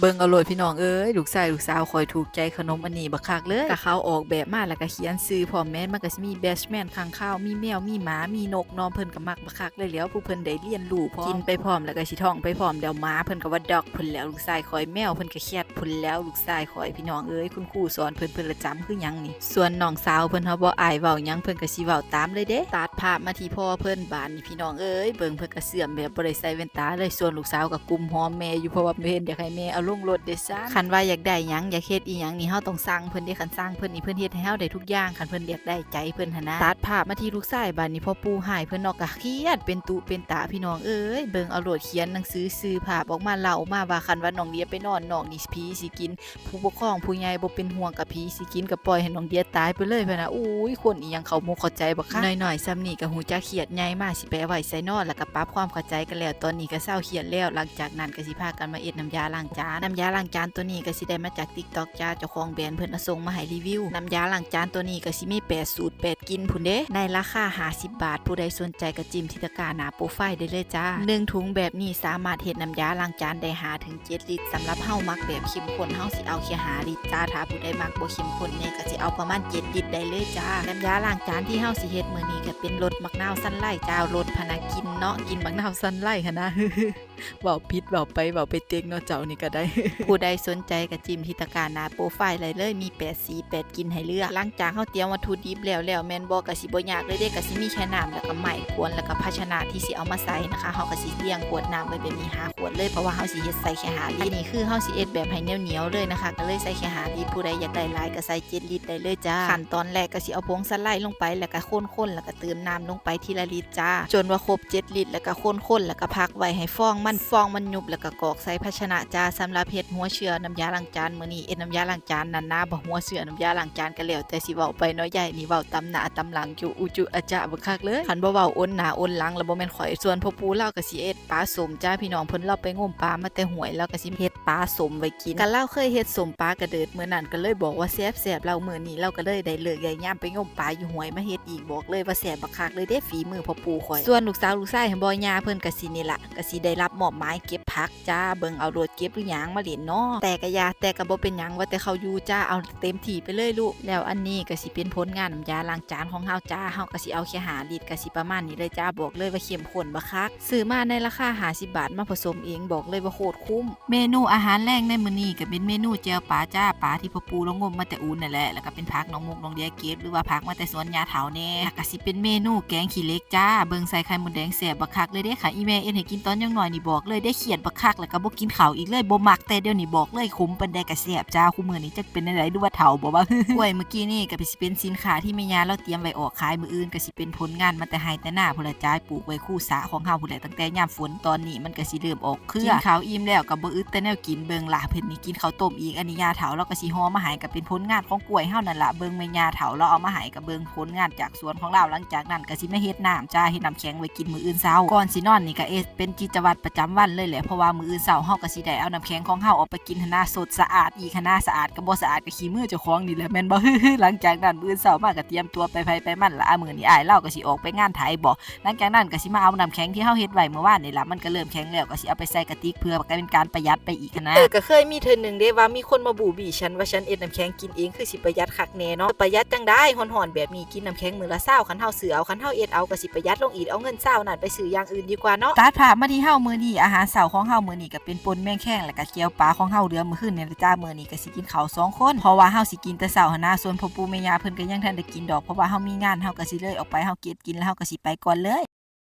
เบิ่งเอาโลดพี่น้องเอ้ยลูกชายลูกสาวคอยถูกใจขนมอันนี้บักคักเลยก็เขาออกแบบมาแล้วก็เขียนซื้อพร้อมแม่นมันก็สิมีแบชแมนข้างข้าวมีแมวมีหมามีนกนอมเพิ่นก็มักบักคักเลยแล้วผู้เพิ่นได้เรียนรู้พร้อมกินไปพร้อมแล้วก็สิท่องไปพร้อมเดี๋ยวหมาเพิ่นก็ว่าดอกเพิ่นแล้วลูกชายคอยแมวเพิ่นก็แคทเพิ่นแล้วลูกชายคอยพี่น้องเอ้ยคุณครูสอนเพิ่นเพิ่นละจำคือหยังนี่ ส่วนน้องสาวเพิ่นเฮาบ่อายเว้าหยังเพิ่นก็สิเว้าตามเลยเด้ตัดภาพมาที่พ่อเพิ่นบานนี่พี่น้องเอ้ยเบิ่งเพิ่นก็เสื่อมแบบบ่ได้ใส่แว่นตาเลยส่วนลูกสาวก็กุมหอมแม่อยู่เพราะว่าเพิ่นอยากให้แม่ลงรถเด้ซ่าคันว่าอยากได้หยังอยากเฮ็ดอีหยังนี่เฮาต้องสั่งเพิ่นเด้คันสั่งเพิ่นนี่เพิ่นเฮ็ดให้เฮาได้ทุกอย่างคันเพิ่นอยากได้ใจเพิ่นหั่นนะตัดภาพมาที่ลูกชายบานนี้พ่อปู่หายเพิ่นเนอกก็เครียดเป็นตุเป็นตาพี่น้องเอ้ยเบิ่งเอาโหลดเขียนหนังสือซื้อภาพออกมาเล่ามาว่าคันว่าน้องเดียไปนอนน้องนี่ผีสิกิน ผู้ปกครองผู้ใหญ่บ่เป็นห่วงกับผีสิกินก็ปล่อยให้น้องเดียตายไปเลยเพิ่นน่ะอุ้ยคนอีหยังเขามุกเข้าใจบ่คะน้อยๆซ้ำนี่ก็หูจักเครียดใหญ่มาสิไปเอาไว้ใส่นอนแล้วก็ปรับความเข้าใจกันแล้วตอนนี้ก็เศร้าเครียดแล้วหลังจากนั้นก็สิพากันมาเอ็ดน้ำยาล้างจานน้ำยาล้างจานตัวนี้ก็สิได้มาจาก TikTok จ้าเจ้าของแบรนด์เพิ่นอส่งมาให้รีวิว น้ำยาล้างจานตัวนี้ก็สิมี8สูตร8กินพุ่นเด้ในราคา50บาท ผู้ใดสนใจก็จิ้มที่ตะกร้าหน้าโปรไฟล์ได้เลยจ้าหนึ่งถุงแบบนี้สามารถเฮ็ดน้ำยาล้างจานได้5ถึง7ลิตรสำหรับเฮามักแบบเข้มข้นเฮาสิเอาแค่5ลิตรจ้าถ้าผู้ใดมักบ่เข้มข้นเนี่ยก็สิเอาประมาณ7ลิตรได้เลยจ้าน้ำยาล้างจานที่เฮาสิเฮ็ดมื้อนี้ก็เป็นรสมักนาวสั้นไล่จ้ารสพนากินเนาะกินมักนาวสั้นไล่หั่นนะ เว้าผิดเว้าไปเว้าไปเต็งเนาะเจ้านี่ก็ได้ ผู้ใดสนใจก็จิ้มที่ตกร้าหน้าโปรไฟล์เลยเลยมี8สี8กลินให้เลือกหลังจากเฮาเตรียมวัตถุดิบแล้วแล้วแมนบ่ก็สิบ่ยากเลยเด้ก็สิมีแค่น้ำแล้วก็ไม้กวนแล้วก็ภาชนะที่สิเอามาใส่นะคะเฮาก็สิเรียงขวดน้ำไว้แบบนี้ห้าขวดเลยเพราะว่าเฮาสิเฮ็ดใส่แค่หาลิตรนนี้คือเฮาสิเอ็ดแบบให้เหนียวเลยนะคะ ก็เลยใส่แค่หาลิตรผู้ใดอยากได้ลายก็ใส่7ลิตรได้เลยจ้าขั้นตอนแรกก็สิเอาผงสไลด์ลงไปแล้วก็ข้นๆแล้วก็เติมน้ำลงไปทีละลิตรจ้า จนว่าครบ7ลิตรแล้วก็ข้นๆแล้วก็พักไว้ให้ฟองมันฟองมันยุบแล้วก็กอกใส่ภาชนะจ้าสำหรับเฮ็ดหัวเชื้อน้ำยาล้างจานมื้อนี้เอ็ดน้ำยาล้างจานนั่นนะบ่หัวเชื้อน้ำยาล้างจานก็แล้วแต่สิเว้าไปเนาะใหญ่นี่เว้าตำหน้าตำหลังอยู่อุจุอาจะบ่คักเลยคันบ่เว้าอ้นหน้าอ้นหลังแล้วบ่แม่นข่อยส่วนพ่อปู่เราก็สิเอ็ดปลาสมจ้าพี่น้องเพิ่นเราไปงมปลามาแต่หวยแล้วก็สิเฮ็ดปลาสมไว้กินกันเล่าเคยเฮ็ดสมปลากระเดิดมื้อนั้นก็เลยบอกว่าแซ่บๆเรามื้อนี้เราก็เลยได้เลิกยายย่ามไปงมปลาอยู่หวยมาเฮ็ดอีกบอกเลยว่าแซ่บบักคักเลยเด้ฝีมือพ่อปู่ข่อยส่วนลูกสาวลูกชายของบ่ย่าเพิ่นก็สินี่ล่ะก็สิได้รับมอบหมายเก็บผักจ้าเบิ่งเอาโดดเก็บหรือยังมาเล่นเนาะแต่ก็อยาแต่ก็บ่เป็นหยังว่าแต่เขาอยู่จ้าเอาเต็มที่ไปเลยลูกแล้วอันนี้ก็สิเป็นผลงานน้ำยาล้างจานของเฮาจ้าเฮาก็สิเอาแค่หาลิตรก็สิประมาณนี้เลยจ้าบอกเลยว่าเข้มข้นบักคักซื้อมาในราคา50บาทมาผสมเองบอกเลยว่าโคตรคุ้ม เมนูอาหารแรงในมื้อนี้ก็เป็นเมนูเจียวปลาจ้าปลาที่พ่อปูลงงมมาแต่อูนนั่นแหละแล้วก็เป็นผักน้องมุกน้องเดียเก็บหรือว่าผักมาแต่สวนยาเถาแน่ก็สิเป็นเมนูแกงขี้เล็กจ้าเบิ่งใส่ไข่มดแดงแซ่บบักคักเลยเด้ค่ะอีแม่เอ็นให้กินตอนยังน้อยนี่บอกเลยได้เขียดบักคักแล้วก็บ่กินข้าวอีกเลยบ่มักแต่เดี๋ยวนี้บอกเลยคุ้มปานใดก็แซ่บจ้าคู่มื้อนี้จักเป็นอะไรดูว่าเฒ่าบ่ว่ากล้วยเมื่อกี้นี่ก็สิเป็นสินค้าที่แม่ยาเราเตรียมไว้ออกขายมื้ออื่นก็สิเป็นผลงานมาแต่ไห้แต่หน้าพุ่นละจ้าปลูกไว้คู่สาของเฮาพุ่นแหละตั้งแต่ยามฝนตอนนี้มันก็สิเริ่มออกเครือกินข้าวอิ่มแล้วก็บ่อึดแต่แนวกินเบิ่งล่ะเพิ่นนี่กินข้าวต้มอีกอันนี้ยาเฒ่าเราก็สิห่อมาให้ก็เป็นผลงานของกล้วยเฮานั่นล่ะเบิ่งแม่ยาเฒ่าเราเอามาให้ก็เบิ่งผลงานจากสวนของเราหลังจากนั้นก็สิมาเฮ็ดน้ำจ้าเฮ็ดน้ำแข็งไว้กินมื้ออื่นเช้าก่อนสินอนนี่ก็เอเป็นกิจวัตรประจำวันเลยแหละเพราะว่ามื้ออื่นเช้าเฮาก็สิได้เอาน้ำแข็งของเฮาออกไปกินหนนาสดสะอาดอีกหนนาสะอาดก็บ่สะอาดก็ขี้มือเจ้าของนี่แหละแม่นบ่หลังจากนั้นมื้ออื่นเช้ามาก็เตรียมตัวไปไผไปมันละอะมื้อนี้อ้ายเราก็สิออกไปงานไถบ่หลังจากนั้นก็สิมาเอาน้ำแข็งที่เฮาเฮ็ดไว้เมื่อวานนี่ล่ะมันก็เริ่มแข็งแล้วก็สิเอาไปใส่กระติกเพื่อเป็นการประหยัดไปอีกหั้นนะเออก็เคยมีเธอหนึ่งเด้ว่ามีคนมาบูบีฉันว่าฉันเอ็ดน้ำแข็งกินเองคือสิประหยัดคักแน่เนาะประหยัดจังได้ห่อนๆแบบนี้กินน้ำแข็งมื้อละเศร้าคันเฮาซื้อเอาคันเฮาเอ็ดเอาก็สิประหยัดลงอีกเอาเงินเศร้านั่นไปซื้ออย่างอื่นดีกว่าเนาะตัดผ่ามาที่เฮามื้อนี้อาหารเช้าของเฮามื้อนี้ก็เป็นปนแมงแข้งแล้วก็เกี๊ยวปลาของเฮาเรือมื้อขึ้นี่ล่ะจ้ามื้อนี้ก็สิกินข้าวสองคนเพราะว่าเฮาสิกินแต่เช้าหน้าส่วนพ่อปู่แม่ย่าเพิ่นก็ยังทันได้กินดอกเพราะว่าเฮามีงานเฮาก็สิเลยออกไปเฮาเก็บกินแล้วเฮาก็สิไปก่อนเลย